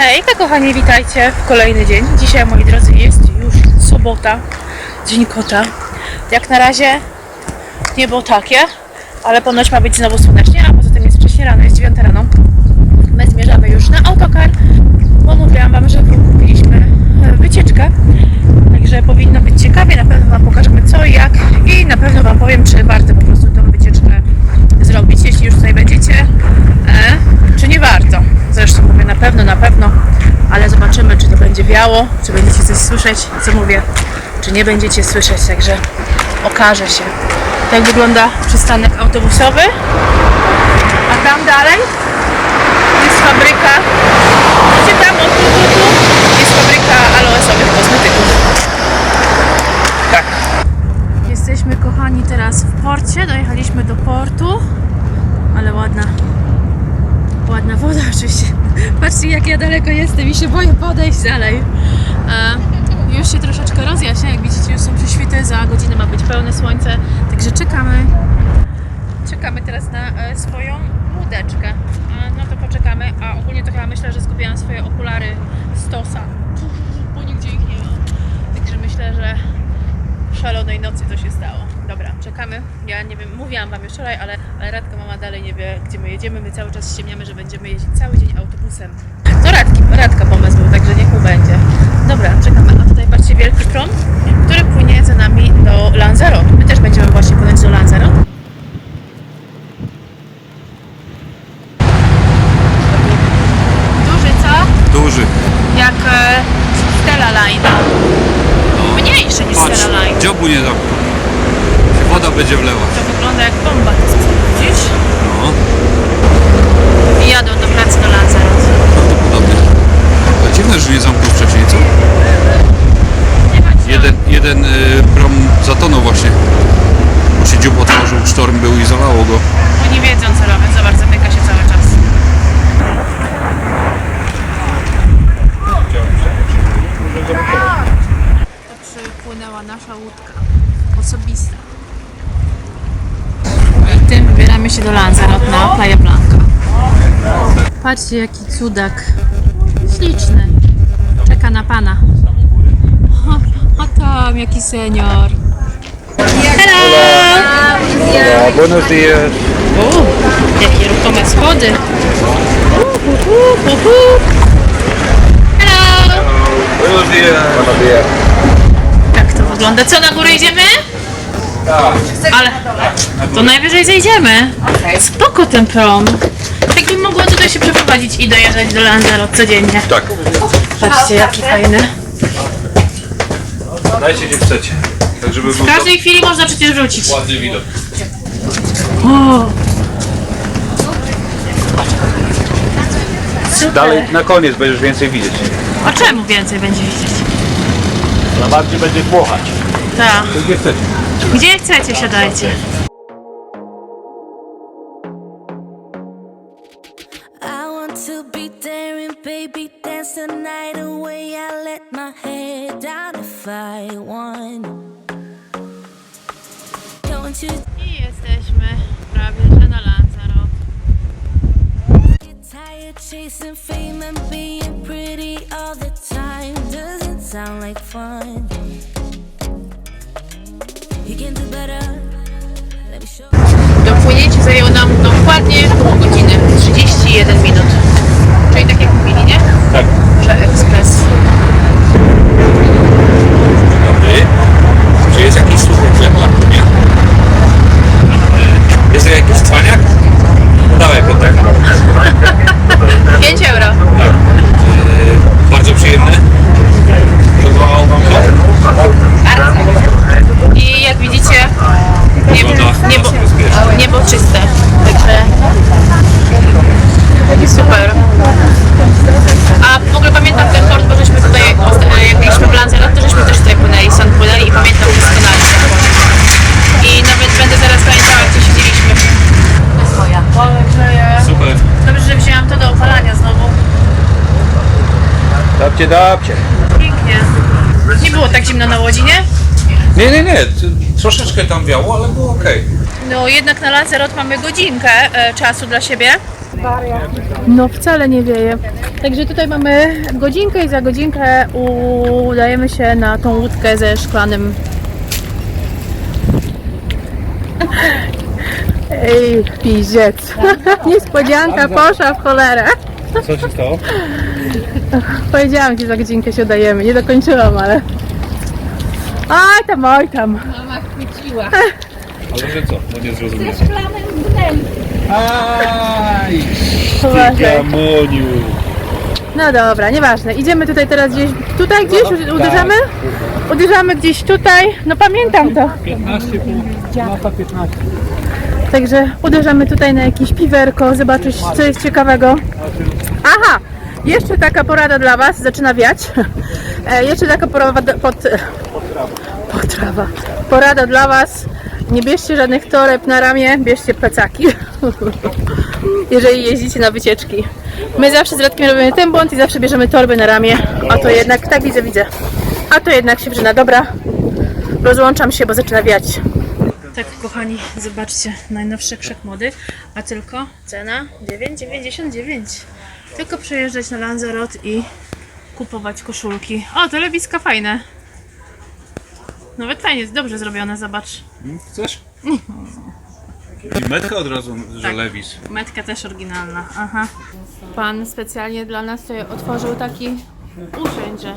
Hejka kochani, witajcie w kolejny dzień. Dzisiaj, moi drodzy, jest już sobota, dzień kota. Jak na razie niebo takie, ale ponoć ma być znowu słonecznie, a poza tym jest wcześniej rano, jest 9 rano. My zmierzamy już na autokar, bo mówiłam Wam, że kupiliśmy e, wycieczkę. Także powinno być ciekawie, na pewno Wam pokażemy co i jak i na pewno Wam powiem, czy warto po prostu tą wycieczkę zrobić, jeśli już tutaj będziecie, e, czy nie warto. Zresztą mówię na pewno, na pewno, ale zobaczymy, czy to będzie wiało, czy będziecie coś słyszeć, co mówię, czy nie będziecie słyszeć, także okaże się. Tak wygląda przystanek autobusowy, a tam dalej jest fabryka, gdzie tam o tu, tu, tu jest fabryka aloesowych kosmetyków. Tak. Jesteśmy kochani teraz w porcie, dojechaliśmy do portu, ale ładna, ładna woda oczywiście. Patrzcie jak ja daleko jestem i się boję podejść dalej. E, już się troszeczkę rozjaśnia, jak widzicie już są prześwity, za godzinę ma być pełne słońce, także czekamy. Czekamy teraz na e, swoją łódeczkę. E, no to poczekamy, a ogólnie to chyba myślę, że zgubiłam swoje okulary Stosa, bo nigdzie ich nie ma. Także myślę, że szalonej nocy to się stało. Dobra, czekamy. Ja nie wiem, mówiłam Wam już wczoraj, ale, ale Radka mama dalej nie wie, gdzie my jedziemy. My cały czas ściemniamy, że będziemy jeździć cały dzień autobusem. To Radki, Radka pomysł był, także niech mu będzie. Dobra, czekamy. A tutaj patrzcie, wielki prom, który płynie za nami do Lanzarote. My też będziemy właśnie płynąć do Lanzarote. Duży, co? Duży. Jak e, Stella Line. Mniejszy niż Patrz, Stella Line. dziobu nie zamknął. Się Woda będzie wlewać. To wygląda jak bomba, to jest, widzisz? No, I jadą do pracy do Lanzarote. prawdopodobnie. Ale dziwne, że nie zamknął wcześniej, co? Nie ma co. Jeden, jeden y, prom zatonął właśnie. Bo się dziób otworzył, sztorm był i zalało go. Oni wiedzą co robią, zobacz, zamyka się cały czas. To przypłynęła nasza łódka osobista. I tym wybieramy się do Lanzarote na Playa Blanca. Patrzcie jaki cudak. Śliczny. Czeka na pana. O, o tam jaki senior. Hello! Hola, buenos días. O, jakie ruchome schody. Uh, uh, uh, uh. Hello! Buenos días. Buenos días. Jak to wygląda? Co, na górę idziemy? Ale to najwyżej zejdziemy. Spoko ten prom. Tak bym mogła tutaj się przeprowadzić i dojeżdżać do Lanzarote codziennie. Tak. Patrzcie, jaki fajny. Dajcie gdzie chcecie. Tak żeby był W każdej chwili można przecież wrócić. ładny widok. O, super. Dalej na koniec będziesz więcej widzieć. A czemu więcej będzie widzieć? Na bardziej będzie dmuchać. Tak. To gdzie chcecie. Gdzie chcecie, siadajcie. I want to be daring, baby, dance the night away. I let my head down if I want. I jesteśmy prawie że na do. Dopłynięcie zajęło nam dokładnie pół godziny, 31 minut. Czyli tak jak mówili, nie? Tak. Że ekspres. Dobry. Czy jest jakiś suchy chleb dla mnie? Jest to jakiś cwaniak? Dawaj kotek. 5 euro. Bardzo przyjemne. I jak widzicie, niebo, Woda niebo, nas bezpieczna. niebo czyste. Także super. A w ogóle pamiętam ten port, bo żeśmy tutaj, osta- jak byliśmy w Lanzarote, to żeśmy też tutaj płynęli, stąd płynęli i pamiętam doskonale ten port. I nawet będę zaraz pamiętała, gdzie siedzieliśmy. To jest moja. Ale grzeje. Super. Dobrze, że wzięłam to do opalania znowu. Dabcie, dabcie. Pięknie. Nie było tak zimno na łodzi, nie? Nie, nie, nie. Troszeczkę tam wiało, ale było ok. No jednak na Lanzarote mamy godzinkę e, czasu dla siebie. No wcale nie wieje. Także tutaj mamy godzinkę i za godzinkę udajemy się na tą łódkę ze szklanym. Ej, piziec. Niespodzianka poszła w cholerę. Co się stało? Powiedziałam ci, za godzinkę się udajemy. Nie dokończyłam, ale... Oj tam, oj tam. Ale że co? No nie zrozumiałem. Aj, Poważnie. gamoniu. No dobra, nieważne. Idziemy tutaj teraz gdzieś. Tutaj gdzieś uderzamy? Uderzamy gdzieś tutaj. No pamiętam to. 15 pół, lata 15. Także uderzamy tutaj na jakieś piwerko, zobaczyć co jest ciekawego. Aha! Jeszcze taka porada dla Was, zaczyna wiać. E, jeszcze taka porada, pod, potrawa. Porada dla Was. Nie bierzcie żadnych toreb na ramię, bierzcie plecaki. Jeżeli jeździcie na wycieczki. My zawsze z Radkiem robimy ten błąd i zawsze bierzemy torby na ramię. A to jednak, tak widzę, widzę. A to jednak się przyda. Dobra, rozłączam się, bo zaczyna wiać. Tak, kochani, zobaczcie, najnowszy krzak mody, a tylko cena 9,99. Tylko przejeżdżać na Lanzarote i kupować koszulki. O, te lewiska fajne. Nawet fajnie, dobrze zrobione, zobacz. Chcesz? I metka od razu, że Tak. Levis. Metka też oryginalna, aha. Pan specjalnie dla nas tutaj otworzył taki urzęd, że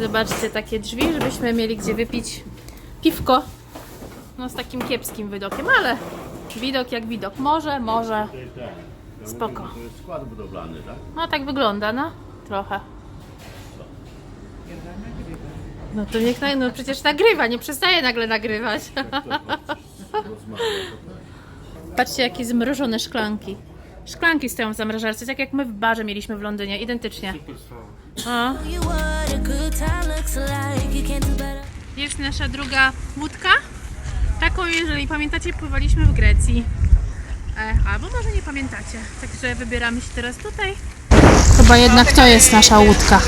zobaczcie takie drzwi, żebyśmy mieli gdzie wypić piwko. No z takim kiepskim widokiem, ale widok jak widok. Może, może. Spoko. Skład budowlany, tak? No tak wygląda, no. Trochę. No to niech, na- no przecież nagrywa, nie przestaje nagle nagrywać. Patrzcie jakie zmrożone szklanki. Szklanki stoją w zamrażarce, tak jak my w barze mieliśmy w Londynie, identycznie. O. You what a good time looks like. You can't do better. Jest nasza druga łódka. Taką, jeżeli pamiętacie, pływaliśmy w Grecji. E, albo może nie pamiętacie. Także wybieramy się teraz tutaj. Chyba jednak to jest nasza łódka.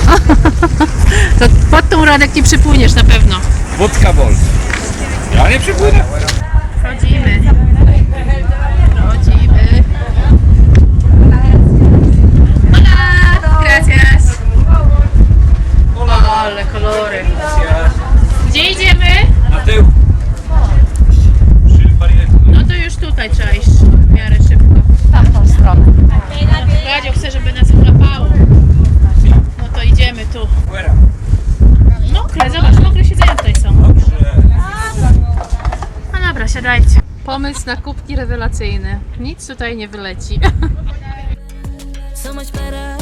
to pod tą radek nie przypłyniesz na pewno. Wódka Bolt. Ja nie przypłynę. Chodzimy. Hola! Gracias. Ale kolory. Gdzie idziemy? Na tył. Przy bariecie. No to już tutaj trzeba iść w miarę szybko. Tamtą stronę. Radziu chce, żeby nas chlapało. No to idziemy tu. Mokre, zobacz, mokre siedzenia tutaj są. No dobra, siadajcie. Na kubki rewelacyjny. Nic tutaj nie wyleci. so much better.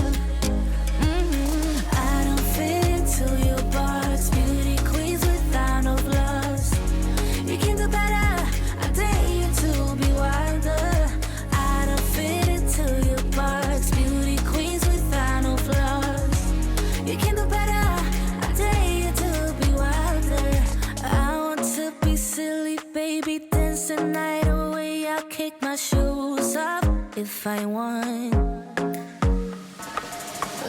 Mhm. If I want.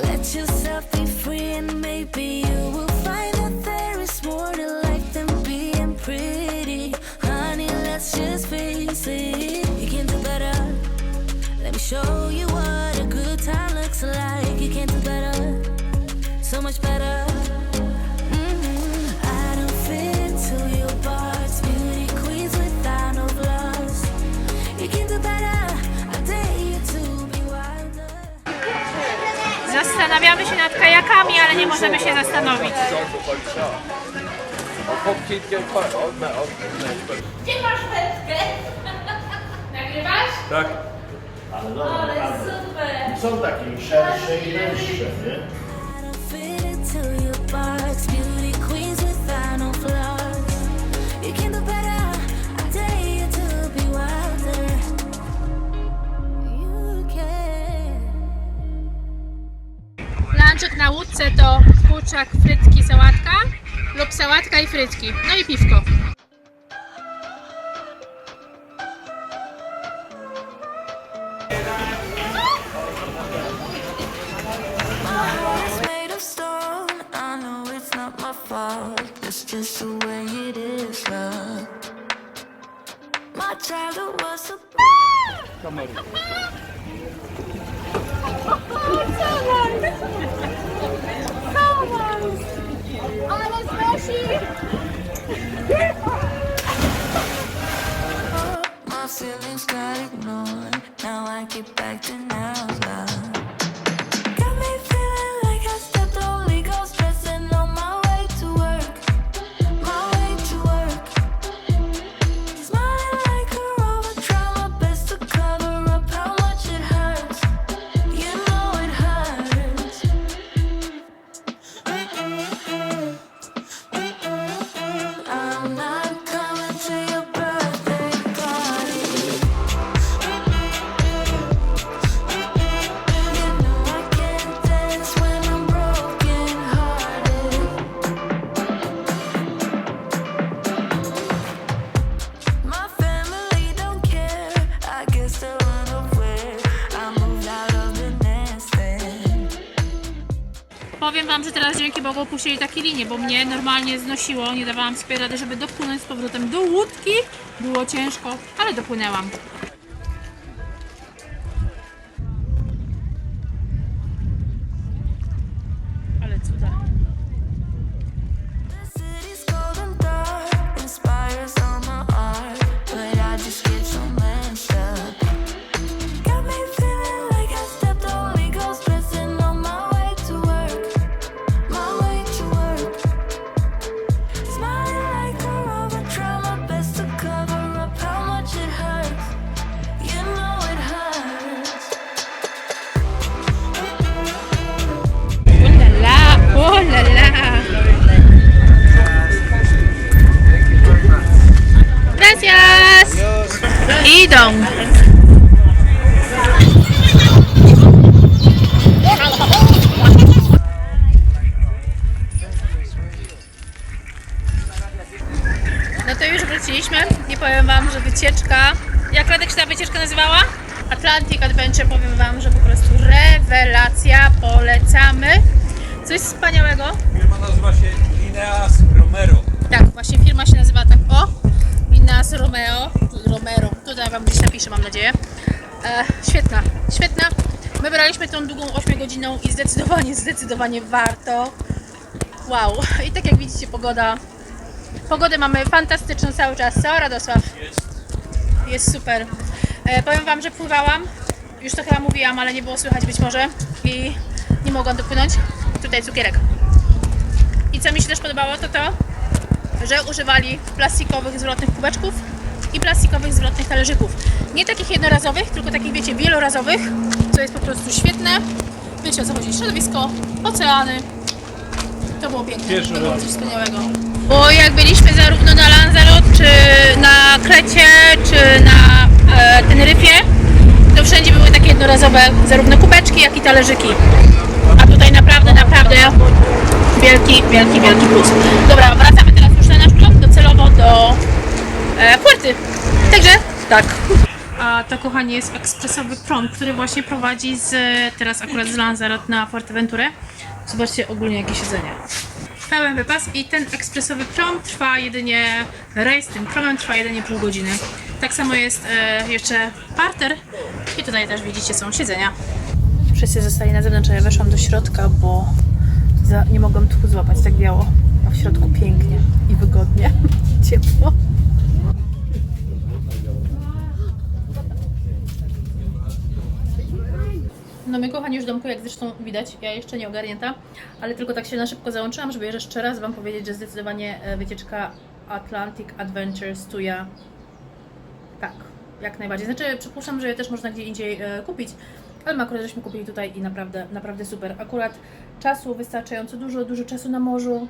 Let yourself be free, and maybe you will find that there is more to life than being pretty. Honey, let's just face it. You can do better. Let me show you what a good time looks like. You can do better. So much better. Zastanawiamy się nad kajakami, ale nie możemy się zastanowić. Tak. Są takie szersze i węższe, nie? I don't fit into your box. Beauty Lunchek na łódce to kurczak, frytki, sałatka lub sałatka i frytki. No i piwko. It's My feelings got ignored. Now I get back to now's love. Powiem Wam, że teraz dzięki Bogu opuścili takie linie, bo mnie normalnie znosiło, nie dawałam sobie rady, żeby dopłynąć z powrotem do łódki. Było ciężko, ale dopłynęłam. Adventure, powiem Wam, że po prostu rewelacja, polecamy. Coś wspaniałego. Firma nazywa się Lineas Romero. Tak, właśnie firma się nazywa tak o. Inas Romeo. Romero. Tutaj Wam gdzieś napiszę, mam nadzieję. E, świetna, świetna. My braliśmy tą długą 8 godziną i zdecydowanie, zdecydowanie warto. Wow. I tak jak widzicie, pogoda. Pogodę mamy fantastyczną cały czas. Co, Radosław? Jest super. E, powiem Wam, że pływałam. Już to chyba mówiłam, ale nie było słychać być może. I nie mogłam dopłynąć. Tutaj cukierek. I co mi się też podobało, to to, że używali plastikowych zwrotnych kubeczków i plastikowych zwrotnych talerzyków. Nie takich jednorazowych, tylko takich, wiecie, wielorazowych, co jest po prostu świetne. Wiecie o co chodzi, środowisko, oceany. To było piękne, Pierwszy to było raz. coś wspaniałego. Bo jak byliśmy zarówno na Lanzarote, czy na Krecie, czy na e, Teneryfie, to wszędzie były takie jednorazowe zarówno kubeczki, jak i talerzyki. A tutaj naprawdę, naprawdę wielki, wielki, wielki plus. Dobra, wracamy teraz już na nasz blok docelowo do e, Puerty. Także tak. A to kochanie jest ekspresowy prom, który właśnie prowadzi z, teraz akurat z Lanzarote na Fuerteventurę. Zobaczcie ogólnie jakie siedzenie. Pełen wypas i ten ekspresowy prom trwa jedynie, rejs tym promem trwa jedynie pół godziny. Tak samo jest e, jeszcze parter i tutaj też widzicie są siedzenia. Wszyscy zostali na zewnątrz, ja weszłam do środka, bo za, nie mogłam tchu złapać tak biało. A w środku pięknie i wygodnie. Ciepło. No my kochani już domku, jak zresztą widać, ja jeszcze nie ogarnięta, ale tylko tak się na szybko załączyłam, żeby jeszcze raz Wam powiedzieć, że zdecydowanie e, wycieczka Atlantic Adventures Tuja tak, jak najbardziej. Znaczy, przypuszczam, że je też można gdzie indziej e, kupić, ale my akurat żeśmy kupili tutaj i naprawdę, naprawdę super. Akurat czasu wystarczająco dużo, dużo czasu na morzu,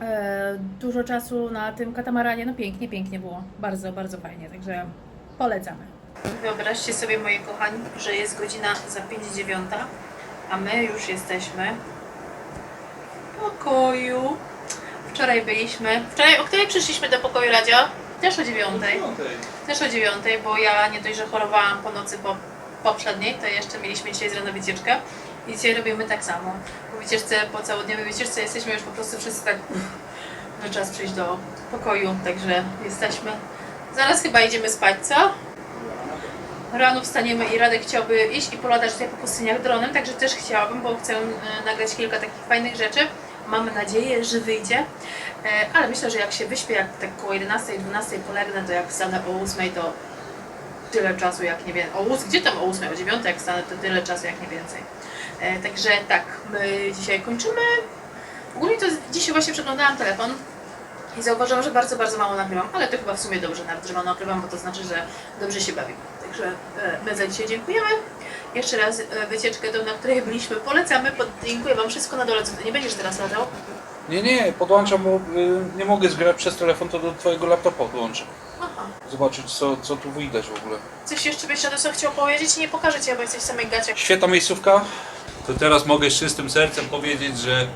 e, dużo czasu na tym katamaranie. No pięknie, pięknie było. Bardzo, bardzo fajnie, także polecamy. Wyobraźcie sobie, moi kochani, że jest godzina za 5.09, a my już jesteśmy w pokoju. Wczoraj byliśmy. Wczoraj o której przyszliśmy do pokoju radio? Też o 9. Też o 9, bo ja nie dość, że chorowałam po nocy po poprzedniej, to jeszcze mieliśmy dzisiaj z rana wycieczkę. I dzisiaj robimy tak samo. Po wycieczce, po całodniowej wycieczce jesteśmy już po prostu wszyscy tak, że czas przyjść do pokoju, także jesteśmy. Zaraz chyba idziemy spać, co? Rano wstaniemy i Radek chciałby iść i polatać tutaj po pustyniach dronem, także też chciałabym, bo chcę e, nagrać kilka takich fajnych rzeczy. Mam nadzieję, że wyjdzie, E, ale myślę, że jak się wyśpię, jak tak koło 11, 12 polegnę, to jak wstanę o 8, to tyle czasu jak nie więcej. O 8, gdzie tam o 8, o 9 jak wstanę, to tyle czasu jak nie więcej. E, także tak, my dzisiaj kończymy. Ogólnie to dzisiaj właśnie przeglądałam telefon i zauważyłam, że bardzo, bardzo mało nagrywam, ale to chyba w sumie dobrze nawet, że mało nagrywam, bo to znaczy, że dobrze się bawię. Także e, my za dzisiaj dziękujemy. Jeszcze raz e, wycieczkę tą, na której byliśmy, polecamy. Dziękuję Wam wszystko na dole. Nie będziesz teraz latał? Nie, nie, podłączam, bo y, nie mogę zgrać przez telefon, to do twojego laptopa podłączę. Aha. Zobaczyć co, co tu widać w ogóle. Coś jeszcze byś na co chciał powiedzieć? Nie pokażę Ci, bo jesteś w samej gaciach. Świetna miejscówka. To teraz mogę z czystym sercem powiedzieć, że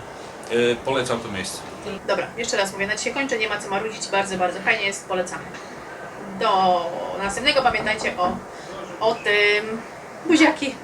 y, polecam to miejsce. Dobra, jeszcze raz mówię, na dzisiaj kończę, nie ma co marudzić, bardzo, bardzo fajnie jest, polecamy. Do następnego pamiętajcie o, o tym. Buziaki!